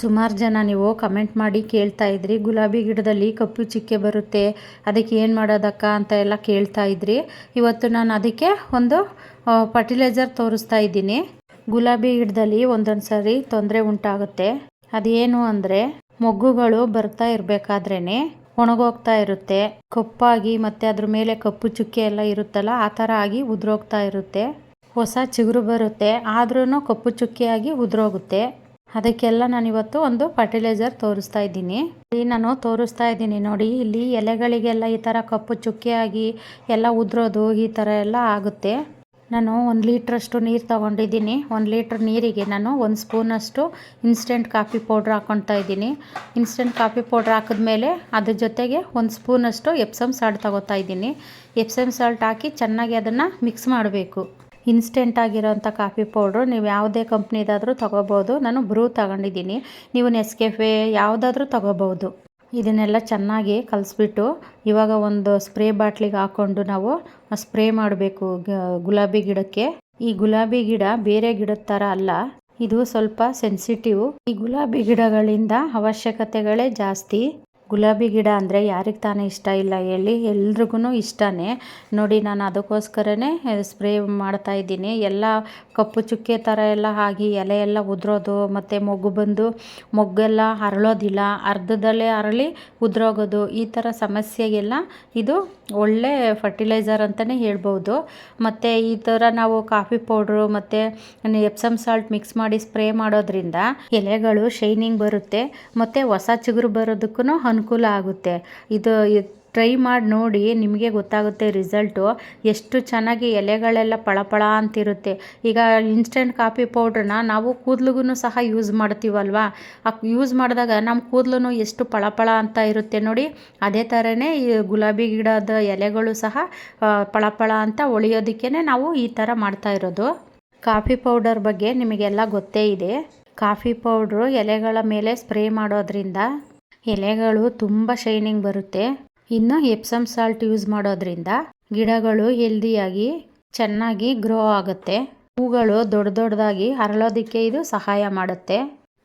ಸುಮಾರು ಜನ ನೀವು ಕಮೆಂಟ್ ಮಾಡಿ ಕೇಳ್ತಾ ಇದ್ರಿ. ಗುಲಾಬಿ ಗಿಡದಲ್ಲಿ ಕಪ್ಪು ಚಿಕ್ಕೆ ಬರುತ್ತೆ, ಅದಕ್ಕೆ ಏನು ಮಾಡೋದಕ್ಕ ಅಂತ ಎಲ್ಲ ಕೇಳ್ತಾ ಇದ್ರಿ. ಇವತ್ತು ನಾನು ಅದಕ್ಕೆ ಒಂದು ಫರ್ಟಿಲೈಸರ್ ತೋರಿಸ್ತಾ ಇದ್ದೀನಿ. ಗುಲಾಬಿ ಗಿಡದಲ್ಲಿ ಒಂದೊಂದು ಸಾರಿ ತೊಂದರೆ ಉಂಟಾಗುತ್ತೆ. ಅದೇನು ಅಂದರೆ, ಮೊಗ್ಗುಗಳು ಬರ್ತಾ ಇರಬೇಕಾದ್ರೇ ಒಣಗೋಗ್ತಾ ಇರುತ್ತೆ. ಕಪ್ಪಾಗಿ ಮತ್ತು ಅದ್ರ ಮೇಲೆ ಕಪ್ಪು ಚುಕ್ಕೆ ಎಲ್ಲ ಇರುತ್ತಲ್ಲ, ಆ ಥರ ಆಗಿ ಉದುರೋಗ್ತಾ ಇರುತ್ತೆ. ಹೊಸ ಚಿಗುರು ಬರುತ್ತೆ ಆದ್ರೂ ಕಪ್ಪು ಚುಕ್ಕಿಯಾಗಿ ಉದುರೋಗುತ್ತೆ. ಅದಕ್ಕೆಲ್ಲ ನಾನು ಇವತ್ತು ಒಂದು ಫರ್ಟಿಲೈಸರ್ ತೋರಿಸ್ತಾ ಇದ್ದೀನಿ. ಇಲ್ಲಿ ನಾನು ತೋರಿಸ್ತಾ ಇದ್ದೀನಿ ನೋಡಿ, ಇಲ್ಲಿ ಎಲೆಗಳಿಗೆಲ್ಲ ಈ ಥರ ಕಪ್ಪು ಚುಕ್ಕಿಯಾಗಿ ಎಲ್ಲ ಉದುರೋದು ಈ ಥರ ಎಲ್ಲ ಆಗುತ್ತೆ. ನಾನು ಒಂದು ಲೀಟ್ರಷ್ಟು ನೀರು ತೊಗೊಂಡಿದ್ದೀನಿ. ಒಂದು ಲೀಟ್ರ್ ನೀರಿಗೆ ನಾನು ಒಂದು ಸ್ಪೂನಷ್ಟು ಇನ್ಸ್ಟೆಂಟ್ ಕಾಫಿ ಪೌಡ್ರ್ ಹಾಕ್ಕೊಳ್ತಾ ಇದ್ದೀನಿ. ಇನ್ಸ್ಟೆಂಟ್ ಕಾಫಿ ಪೌಡ್ರ್ ಹಾಕಿದ್ಮೇಲೆ ಅದ್ರ ಜೊತೆಗೆ ಒಂದು ಸ್ಪೂನಷ್ಟು ಎಪ್ಸಮ್ ಸಾಲ್ಟ್ ತೊಗೋತಾ ಇದ್ದೀನಿ. ಎಪ್ಸಮ್ ಸಾಲ್ಟ್ ಹಾಕಿ ಚೆನ್ನಾಗಿ ಅದನ್ನು ಮಿಕ್ಸ್ ಮಾಡಬೇಕು. ಇನ್ಸ್ಟೆಂಟ್ ಆಗಿರೋಂಥ ಕಾಫಿ ಪೌಡ್ರು ನೀವು ಯಾವುದೇ ಕಂಪ್ನಿದಾದರೂ ತೊಗೋಬೋದು. ನಾನು ಬ್ರೂ ತಗೊಂಡಿದ್ದೀನಿ. ನೀವು ನೆಸ್ಕೆಫೆ ಯಾವುದಾದ್ರೂ ತೊಗೋಬೋದು. ಇದನ್ನೆಲ್ಲ ಚೆನ್ನಾಗಿ ಕಲಿಸ್ಬಿಟ್ಟು ಇವಾಗ ಒಂದು ಸ್ಪ್ರೇ ಬಾಟ್ಲಿಗೆ ಹಾಕ್ಕೊಂಡು ನಾವು ಸ್ಪ್ರೇ ಮಾಡಬೇಕು ಗುಲಾಬಿ ಗಿಡಕ್ಕೆ. ಈ ಗುಲಾಬಿ ಗಿಡ ಬೇರೆ ಗಿಡದ ಥರ ಅಲ್ಲ, ಇದು ಸ್ವಲ್ಪ ಸೆನ್ಸಿಟಿವ್ ಈ ಗುಲಾಬಿ ಗಿಡಗಳಿಂದ ಅವಶ್ಯಕತೆಗಳೇ ಜಾಸ್ತಿ. ಗುಲಾಬಿ ಗಿಡ ಅಂದರೆ ಯಾರಿಗೆ ತಾನೇ ಇಷ್ಟ ಇಲ್ಲ ಹೇಳಿ ಎಲ್ರಿಗೂ ಇಷ್ಟನೇ. ನೋಡಿ, ನಾನು ಅದಕ್ಕೋಸ್ಕರನೇ ಸ್ಪ್ರೇ ಮಾಡ್ತಾ ಇದ್ದೀನಿ. ಎಲ್ಲ ಕಪ್ಪು ಚುಕ್ಕೆ ಥರ ಎಲ್ಲ ಆಗಿ ಎಲೆ ಎಲ್ಲ ಉದುರೋದು, ಮತ್ತು ಮೊಗ್ಗು ಬಂದು ಮೊಗ್ಗೆಲ್ಲ ಅರಳೋದಿಲ್ಲ ಅರ್ಧದಲ್ಲೇ ಅರಳಿ ಉದುರೋಗೋದು, ಈ ಥರ ಸಮಸ್ಯೆಗೆಲ್ಲ ಇದು ಒಳ್ಳೆ ಫರ್ಟಿಲೈಸರ್ ಅಂತಲೇ ಹೇಳ್ಬೋದು. ಮತ್ತು ಈ ಥರ ನಾವು ಕಾಫಿ ಪೌಡ್ರು ಮತ್ತು ಎಪ್ಸಮ್ ಸಾಲ್ಟ್ ಮಿಕ್ಸ್ ಮಾಡಿ ಸ್ಪ್ರೇ ಮಾಡೋದ್ರಿಂದ ಎಲೆಗಳು ಶೈನಿಂಗ್ ಬರುತ್ತೆ, ಮತ್ತು ಹೊಸ ಚಿಗುರು ಬರೋದಕ್ಕೂ ಅನುಕೂಲ ಆಗುತ್ತೆ. ಇದು ಟ್ರೈ ಮಾಡಿ ನೋಡಿ ನಿಮಗೆ ಗೊತ್ತಾಗುತ್ತೆ ರಿಸಲ್ಟು ಎಷ್ಟು ಚೆನ್ನಾಗಿ ಎಲೆಗಳೆಲ್ಲ ಪಳಪಳ ಅಂತಿರುತ್ತೆ. ಈಗ ಇನ್ಸ್ಟೆಂಟ್ ಕಾಫಿ ಪೌಡ್ರನ್ನ ನಾವು ಕೂದಲಿಗೂ ಸಹ ಯೂಸ್ ಮಾಡ್ತೀವಲ್ವಾ? ಆ ಯೂಸ್ ಮಾಡಿದಾಗ ನಮ್ಮ ಕೂದಲು ಎಷ್ಟು ಪಳಪಳ ಅಂತ ಇರುತ್ತೆ ನೋಡಿ. ಅದೇ ಥರನೇ ಈ ಗುಲಾಬಿ ಗಿಡದ ಎಲೆಗಳು ಸಹ ಪಳಪಳ ಅಂತ ಒಳಿಯೋದಕ್ಕೇ ನಾವು ಈ ಥರ ಮಾಡ್ತಾ ಇರೋದು. ಕಾಫಿ ಪೌಡರ್ ಬಗ್ಗೆ ನಿಮಗೆಲ್ಲ ಗೊತ್ತೇ ಇದೆ. ಕಾಫಿ ಪೌಡ್ರು ಎಲೆಗಳ ಮೇಲೆ ಸ್ಪ್ರೇ ಮಾಡೋದ್ರಿಂದ ಎಲೆಗಳು ತುಂಬ ಶೈನಿಂಗ್ ಬರುತ್ತೆ. ಇನ್ನು ಎಪ್ಸಮ್ ಸಾಲ್ಟ್ ಯೂಸ್ ಮಾಡೋದ್ರಿಂದ ಗಿಡಗಳು ಹೆಲ್ದಿಯಾಗಿ ಚೆನ್ನಾಗಿ ಗ್ರೋ ಆಗುತ್ತೆ. ಹೂಗಳು ದೊಡ್ಡ ದೊಡ್ಡದಾಗಿ ಅರಳೋದಿಕ್ಕೆ ಇದು ಸಹಾಯ ಮಾಡುತ್ತೆ.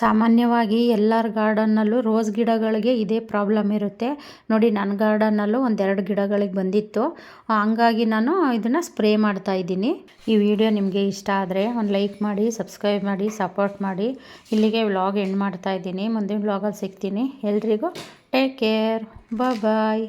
ಸಾಮಾನ್ಯವಾಗಿ ಎಲ್ಲರ ಗಾರ್ಡನ್ನಲ್ಲೂ ರೋಸ್ ಗಿಡಗಳಿಗೆ ಇದೇ ಪ್ರಾಬ್ಲಮ್ ಇರುತ್ತೆ. ನೋಡಿ ನನ್ನ ಗಾರ್ಡನ್ನಲ್ಲೂ ಒಂದೆರಡು ಗಿಡಗಳಿಗೆ ಬಂದಿತ್ತು. ಹಂಗಾಗಿ ನಾನು ಇದನ್ನು ಸ್ಪ್ರೇ ಮಾಡ್ತಾ ಇದ್ದೀನಿ. ಈ ವಿಡಿಯೋ ನಿಮಗೆ ಇಷ್ಟ ಆದರೆ ಒಂದು ಲೈಕ್ ಮಾಡಿ, ಸಬ್ಸ್ಕ್ರೈಬ್ ಮಾಡಿ, ಸಪೋರ್ಟ್ ಮಾಡಿ. ಇಲ್ಲಿಗೆ ವ್ಲಾಗ್ ಎಂಡ್ ಮಾಡ್ತಾ ಇದ್ದೀನಿ. ಮುಂದಿನ ವ್ಲಾಗಲ್ಲಿ ಸಿಗ್ತೀನಿ. ಎಲ್ರಿಗೂ ಟೇಕ್ ಕೇರ್. ಬಾಯ್